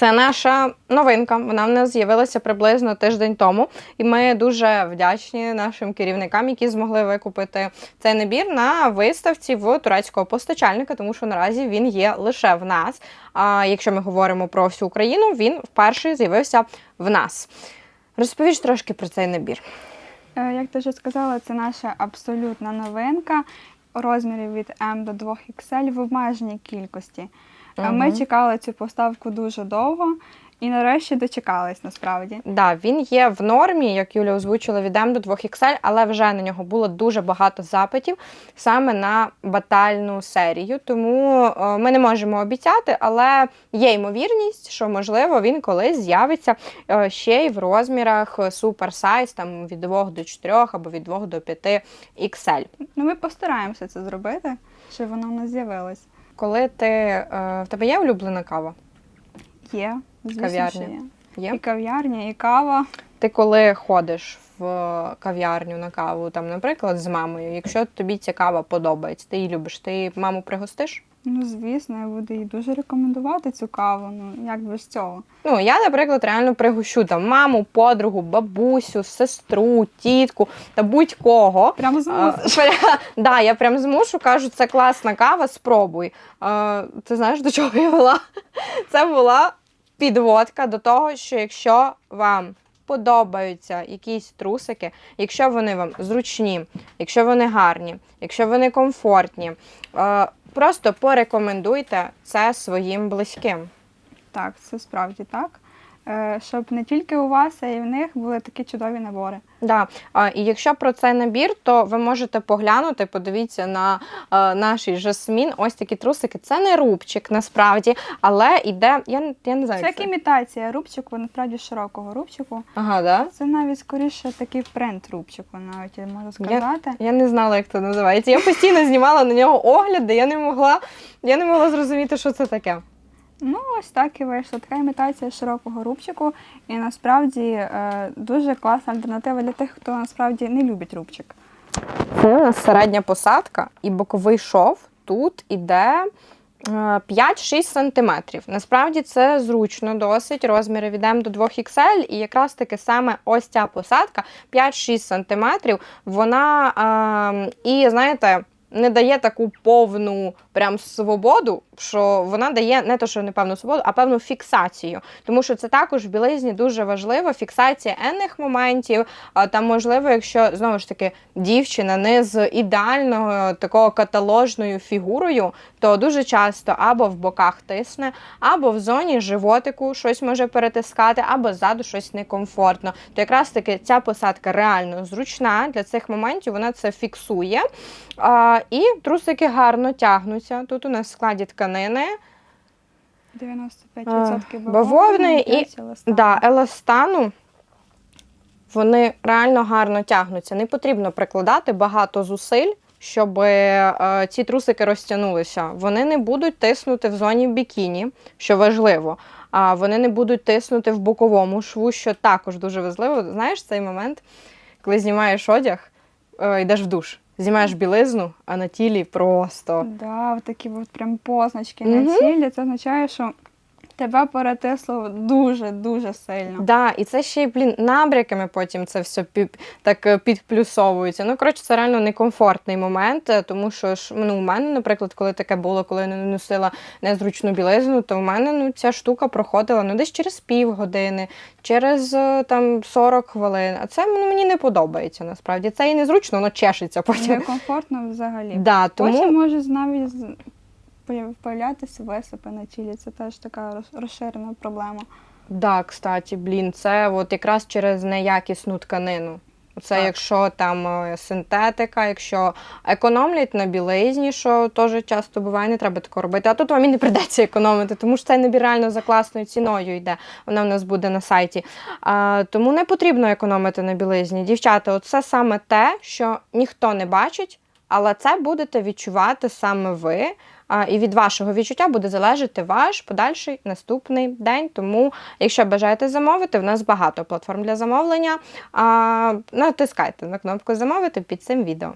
Це наша новинка. Вона в нас з'явилася приблизно тиждень тому, і ми дуже вдячні нашим керівникам, які змогли викупити цей набір на виставці в турецького постачальника, тому що наразі він є лише в нас. А якщо ми говоримо про всю Україну, він вперше з'явився в нас. Розповіш трошки про цей набір. Е, Як ти вже сказала, це наша абсолютна новинка розмірів від М до 2XL в обмеженій кількості. Ми чекали цю поставку дуже довго і нарешті дочекались насправді. Да, він є в нормі, як Юля озвучила, від М до 2XL, але вже на нього було дуже багато запитів саме на батальну серію. Тому е, ми не можемо обіцяти, але є ймовірність, що можливо він колись з'явиться е, ще й в розмірах супер сайз, там від 2 до 4 або від 2 до 5 XL. Ну, ми постараємося це зробити, щоб воно в нас з'явилось. Коли ти е, в тебе є улюблена кава? Є, звісно, Кав'ярня. що є. Є? І кав'ярня, і кава. Ти коли ходиш в кав'ярню на каву, там, наприклад, з мамою, якщо тобі ця кава подобається, ти її любиш, ти маму пригостиш? Ну, звісно, я буду їй дуже рекомендувати цю каву. Ну, як без цього. Ну, я, наприклад, реально пригощу там маму, подругу, бабусю, сестру, тітку та будь-кого. Прямо А, да, я прям змушу, кажу, це класна кава, спробуй. А, ти знаєш, до чого я вела? Це була підводка до того, що якщо вам подобаються якісь трусики, якщо вони вам зручні, якщо вони гарні, якщо вони комфортні, е, просто порекомендуйте це своїм близьким. Так, це справді так. Е, Щоб не тільки у вас, а й в них були такі чудові набори. Да. А, і якщо про цей набір, то ви можете поглянути, подивіться на е, наш жасмін. Ось такі трусики. Це не рубчик насправді, але іде. Я, не- я не знаю. Це як імітація рубчику, насправді широкого рубчику. Ага, да? Це навіть скоріше такий принт рубчику, навіть я можу сказати. Я не знала, як це називається. Я постійно знімала на нього огляди, я не могла, я не могла зрозуміти, що це таке. Ну, ось так і вийшла. Така імітація широкого рубчику. І насправді е, дуже класна альтернатива для тих, хто насправді не любить рубчик. Це у нас середня посадка і боковий шов тут іде. е, 5-6 сантиметрів. Насправді це зручно досить. Розміри від М до 2XL, і якраз таки саме ось ця посадка 5-6 сантиметрів. Вона е, і знаєте. Не дає таку повну прям свободу, що вона дає не то, що не певну свободу, а певну фіксацію. Тому що це також в білизні дуже важливо. Фіксація енних моментів. Там, можливо, якщо знову ж таки дівчина не з ідеальною такого каталожною фігурою, то дуже часто або в боках тисне, або в зоні животику щось може перетискати, або ззаду щось некомфортно. То якраз таки ця посадка реально зручна для цих моментів, вона це фіксує. І трусики гарно тягнуться. Тут у нас в складі тканини. 95% бавовни і- 5% еластану. Да, еластану. Вони реально гарно тягнуться. Не потрібно прикладати багато зусиль, щоб е, ці трусики розтягнулися. Вони не будуть тиснути в зоні бікіні, що важливо. А вони не будуть тиснути в боковому шву, що також дуже важливо. Знаєш цей момент, коли знімаєш одяг, е, йдеш в душ, знімаєш білизну, а на тілі просто. Да, от такі от прям позначки Мгм. на тілі. Це означає, що тебе перетисло дуже-дуже сильно. Да, і це ще й блін набряками потім це все пі- так е, підплюсовується. Ну коротше, це реально некомфортний момент, е, тому що ж ну, у мене, наприклад, коли таке було, коли я не носила незручну білизну, то в мене ну ця штука проходила ну десь через півгодини, через е, там 40 хвилин. А це ну, мені не подобається насправді. Це і незручно, воно чешеться потім. Некомфортно взагалі. Да, тому Потім може навіть появлятися висипи на тілі. Це теж така розширена проблема. Да, кстати, блін, це от якраз через неякісну тканину. Це Так. якщо там е, синтетика, якщо економлять на білизні, що теж часто буває, не треба такого робити. А тут вам і не придеться економити, тому що цей набір реально за класною ціною йде. Вона в нас буде на сайті. А, тому не потрібно економити на білизні. Дівчата, це саме те, що ніхто не бачить, але це будете відчувати саме ви. І від вашого відчуття буде залежати ваш подальший наступний день. Тому, якщо бажаєте замовити, в нас багато платформ для замовлення. А, Натискайте на кнопку замовити під цим відео.